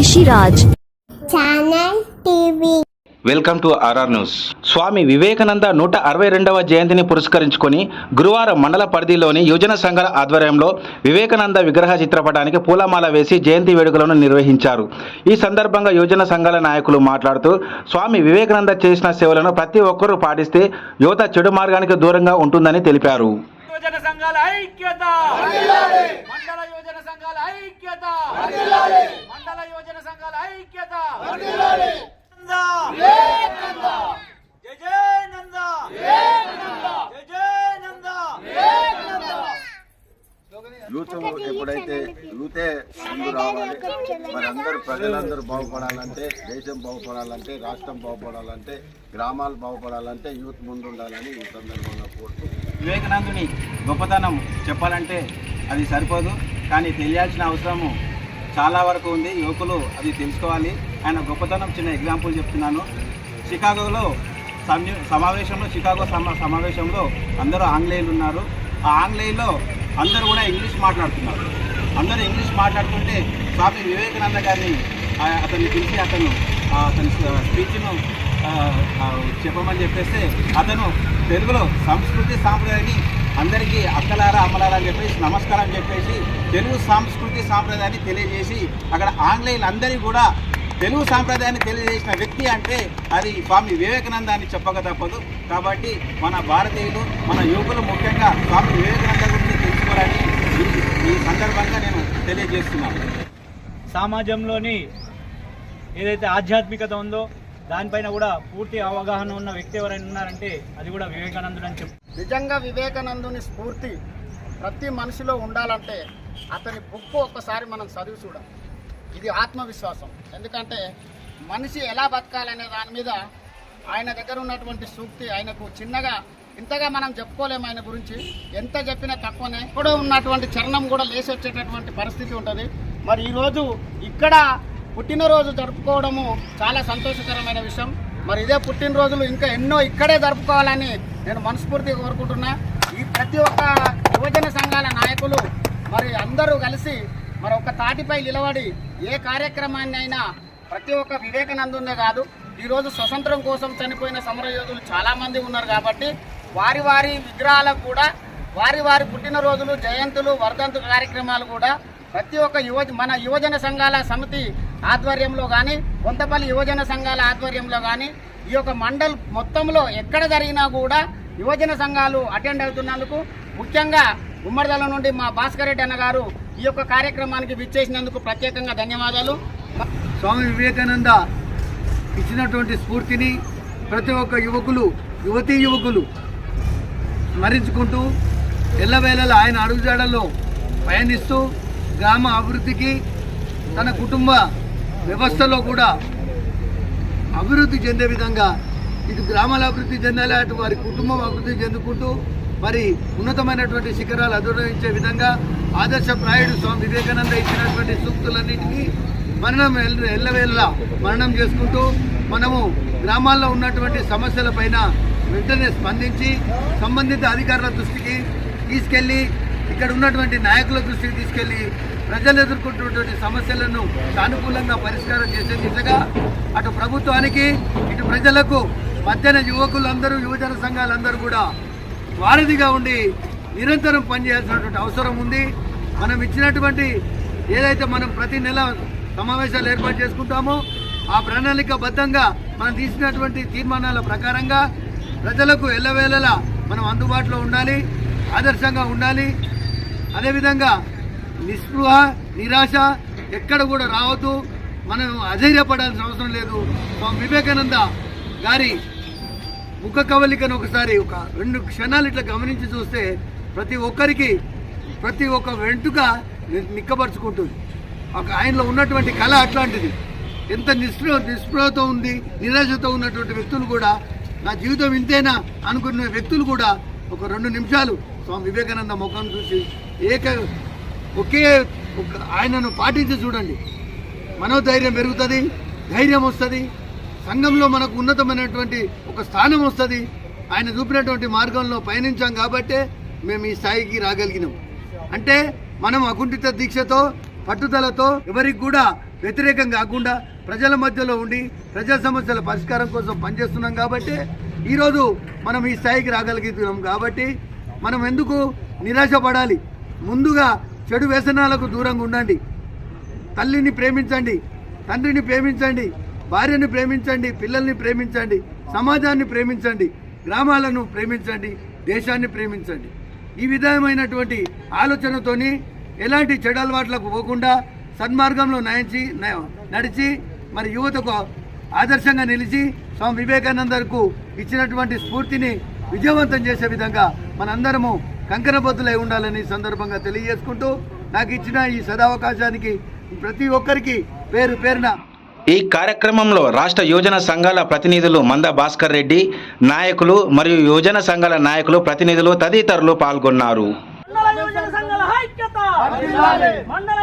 Rishiraj. Channel TV welcome to RR news Swami Vivekananda నూట అరవై రెండవ జయంతిని పురస్కరించుకొని గురువారం మండల పరిధిలోని యువజన సంఘాల ఆధ్వర్యంలో వివేకానంద విగ్రహ చిత్రపటానికి పూలమాల వేసి జయంతి వేడుకలను నిర్వహించారు. ఈ సందర్భంగా యువజన సంఘాల నాయకులు మాట్లాడుతూ స్వామి వివేకానంద చేసిన సేవలను ప్రతి ఒక్కరూ పాటిస్తే యువత చెడు మార్గానికి దూరంగా ఉంటుందని తెలిపారు. యువజన సంఘాల ఐక్యత! మండల యువజన సంఘాల ఐక్యత! మండల యువజన సంఘాల ఐక్యత! నందా. జై జై నందా. జై జై నందా. యూత్ ఎప్పుడైతే యూతే ముందు రావాలి మరి అందరూ ప్రజలందరూ బాగుపడాలంటే దేశం బాగుపడాలంటే రాష్ట్రం బాగుపడాలంటే గ్రామాలు బాగుపడాలంటే యూత్ ముందు ఉండాలని ఈ సందర్భంగా కోరుతూ వివేకానందుని గొప్పతనం చెప్పాలంటే అది సరిపోదు. కానీ తెలియాల్సిన అవసరము చాలా వరకు ఉంది. యువకులు అది తెలుసుకోవాలి. ఆయన గొప్పతనం చిన్న ఎగ్జాంపుల్ చెప్తున్నాను. చికాగోలో సమావేశంలో చికాగో సమా సమావేశంలో అందరూ ఆంగ్లేయులు ఉన్నారు. ఆ ఆంగ్లేయులో అందరూ కూడా ఇంగ్లీష్ మాట్లాడుతున్నారు. అందరూ ఇంగ్లీష్ మాట్లాడుతుంటే స్వామి వివేకానంద గారిని అతన్ని పిలిచి అతను స్పీచ్ను చెప్పమని చెప్పేస్తే అతను తెలుగులో సంస్కృతి సాంప్రదాయాన్ని అందరికీ అక్కలారా అమ్మలారా అని చెప్పేసి నమస్కారం చెప్పేసి తెలుగు సంస్కృతి సాంప్రదాయాన్ని తెలియజేసి అక్కడ ఆంగ్లేయులందరికీ కూడా తెలుగు సాంప్రదాయాన్ని తెలియజేసిన వ్యక్తి అంటే అది స్వామి వివేకానంద అని చెప్పక తప్పదు. కాబట్టి మన భారతీయులు మన యువకులు ముఖ్యంగా స్వామి వివేకానంద గురించి తెలుసుకోవాలని ఈ- ఈ సందర్భంగా నేను తెలియజేస్తున్నాను. సమాజంలోని ఏదైతే ఆధ్యాత్మికత ఉందో దానిపైన కూడా పూర్తి అవగాహన ఉన్న వ్యక్తి ఎవరైనా ఉన్నారంటే అది కూడా వివేకానందుడు అని చెప్పి. నిజంగా వివేకానందుని స్ఫూర్తి ప్రతి మనిషిలో ఉండాలంటే అతని బుక్ ఒక్కసారి మనం చదివి చూడాలి. ఇది ఆత్మవిశ్వాసం. ఎందుకంటే మనిషి ఎలా బతకాలనే దాని మీద ఆయన దగ్గర ఉన్నటువంటి సూక్తి ఆయనకు చిన్నగా ఇంతగా మనం చెప్పుకోలేము ఆయన గురించి. ఎంత చెప్పినా తక్కువనే. ఇప్పుడు ఉన్నటువంటి చరణం కూడా లేచి వచ్చేటటువంటి పరిస్థితి ఉంటుంది. మరి ఈరోజు ఇక్కడ పుట్టినరోజు జరుపుకోవడము చాలా సంతోషకరమైన విషయం. మరి ఇదే పుట్టినరోజులు ఇంకా ఎన్నో ఇక్కడే జరుపుకోవాలని నేను మనస్ఫూర్తిగా కోరుకుంటున్నా. ఈ ప్రతి ఒక్క యువజన సంఘాల నాయకులు మరి అందరూ కలిసి మరి ఒక తాటిపై నిలబడి ఏ కార్యక్రమాన్ని అయినా ప్రతి ఒక్క వివేకానందునే కాదు ఈరోజు స్వతంత్రం కోసం చనిపోయిన సమరయోధులు చాలామంది ఉన్నారు కాబట్టి వారి వారి విగ్రహాలకు కూడా వారి వారి పుట్టినరోజులు జయంతులు వర్ధంతు కార్యక్రమాలు కూడా ప్రతి ఒక్క యువ మన యువజన సంఘాల సమితి ఆధ్వర్యంలో కానీ కొంతపల్లి యువజన సంఘాల ఆధ్వర్యంలో కానీ ఈ యొక్క మండల్ మొత్తంలో ఎక్కడ జరిగినా కూడా యువజన సంఘాలు అటెండ్ అవుతున్నందుకు ముఖ్యంగా ఉమ్మడిదల నుండి మా భాస్కర్ రెడ్డి అన్న గారు ఈ యొక్క కార్యక్రమానికి విచ్చేసినందుకు ప్రత్యేకంగా ధన్యవాదాలు. స్వామి వివేకానంద ఇచ్చినటువంటి స్ఫూర్తిని ప్రతి ఒక్క యువకులు యువతీ యువకులు స్మరించుకుంటూ ఎల్లవేళలా ఆయన అడుగుజాడల్లో పయనిస్తూ గ్రామ అభివృద్ధికి తన కుటుంబ వ్యవస్థలో కూడా అభివృద్ధి చెందే విధంగా ఇటు గ్రామాల అభివృద్ధి చెందాలి అటు వారి కుటుంబం అభివృద్ధి చెందుకుంటూ మరి ఉన్నతమైనటువంటి శిఖరాలు అధిరోహించే విధంగా ఆదర్శప్రాయుడు స్వామి వివేకానంద ఇచ్చినటువంటి సూక్తులన్నింటినీ మరణం ఎల్లవేళ్ళ మరణం చేసుకుంటూ మనము గ్రామాల్లో ఉన్నటువంటి సమస్యలపైన వెంటనే స్పందించి సంబంధిత అధికారుల దృష్టికి తీసుకెళ్ళి ఇక్కడ ఉన్నటువంటి నాయకుల దృష్టికి తీసుకెళ్ళి ప్రజలు ఎదుర్కొంటున్నటువంటి సమస్యలను సానుకూలంగా పరిష్కారం చేసే దిశగా అటు ప్రభుత్వానికి ఇటు ప్రజలకు మధ్యన యువకులందరూ యువజన సంఘాలందరూ కూడా వారధిగా ఉండి నిరంతరం పనిచేయాల్సినటువంటి అవసరం ఉంది. మనం ఇచ్చినటువంటి ఏదైతే మనం ప్రతి నెల సమావేశాలు ఏర్పాటు చేసుకుంటామో ఆ ప్రణాళికబద్ధంగా మనం తీసినటువంటి తీర్మానాల ప్రకారంగా ప్రజలకు ఎల్లవేళలా మనం అందుబాటులో ఉండాలి ఆదర్శంగా ఉండాలి. అదేవిధంగా నిస్పృహ నిరాశ ఎక్కడ కూడా రావద్దు. మనం అధైర్యపడాల్సిన అవసరం లేదు. స్వామి వివేకానంద గారి ముఖ కవలికను ఒకసారి ఒక రెండు క్షణాలు ఇట్లా గమనించి చూస్తే ప్రతి ఒక్కరికి ప్రతి ఒక్క వెంటుక నిక్కపరుచుకుంటుంది ఒక ఆయనలో ఉన్నటువంటి కళ అట్లాంటిది. ఎంత నిస్పృహ నిస్పృహతో ఉంది నిరాశతో ఉన్నటువంటి వ్యక్తులు కూడా నా జీవితం ఇంతేనా అనుకున్న వ్యక్తులు కూడా ఒక రెండు నిమిషాలు స్వామి వివేకానంద ముఖం చూసి ఏక ఒకే ఒక ఆయనను పాటించి చూడండి. మనోధైర్యం పెరుగుతుంది ధైర్యం వస్తుంది సంఘంలో మనకు ఉన్నతమైనటువంటి ఒక స్థానం వస్తుంది. ఆయన చూపినటువంటి మార్గంలో పయనించాం కాబట్టే మేము ఈ స్థాయికి రాగలిగినాం. అంటే మనం అకుంఠిత దీక్షతో పట్టుదలతో ఎవరికి కూడా వ్యతిరేకం కాకుండా ప్రజల మధ్యలో ఉండి ప్రజా సమస్యల పరిష్కారం కోసం పనిచేస్తున్నాం కాబట్టి ఈరోజు మనం ఈ స్థాయికి రాగలుగుతున్నాం కాబట్టి మనం ఎందుకు నిరాశపడాలి? ముందుగా చెడు వ్యసనాలకు దూరంగా ఉండండి. తల్లిని ప్రేమించండి తండ్రిని ప్రేమించండి భార్యను ప్రేమించండి పిల్లల్ని ప్రేమించండి సమాజాన్ని ప్రేమించండి గ్రామాలను ప్రేమించండి దేశాన్ని ప్రేమించండి. ఈ విధమైనటువంటి ఆలోచనతోని ఎలాంటి చెడు అలవాట్లకు పోకుండా సన్మార్గంలో నయించి న- నడిచి మరి యువతకు ఆదర్శంగా నిలిచి స్వామి వివేకానందకు ఇచ్చినటువంటి స్ఫూర్తిని విజయవంతం చేసే విధంగా మనందరము కంకణబద్దులై ఉండాలని సందర్భంగా తెలియజేసుకుంటూ నాకు ఇచ్చిన ఈ సదావకాశానికి ప్రతి ఒక్కరికి పేరు పేరున ఈ కార్యక్రమంలో రాష్ట్ర యోజన సంఘాల ప్రతినిధులు మంద భాస్కర్ రెడ్డి నాయకులు మరియు యోజన సంఘాల నాయకులు ప్రతినిధులు తదితరులు పాల్గొన్నారు. మండల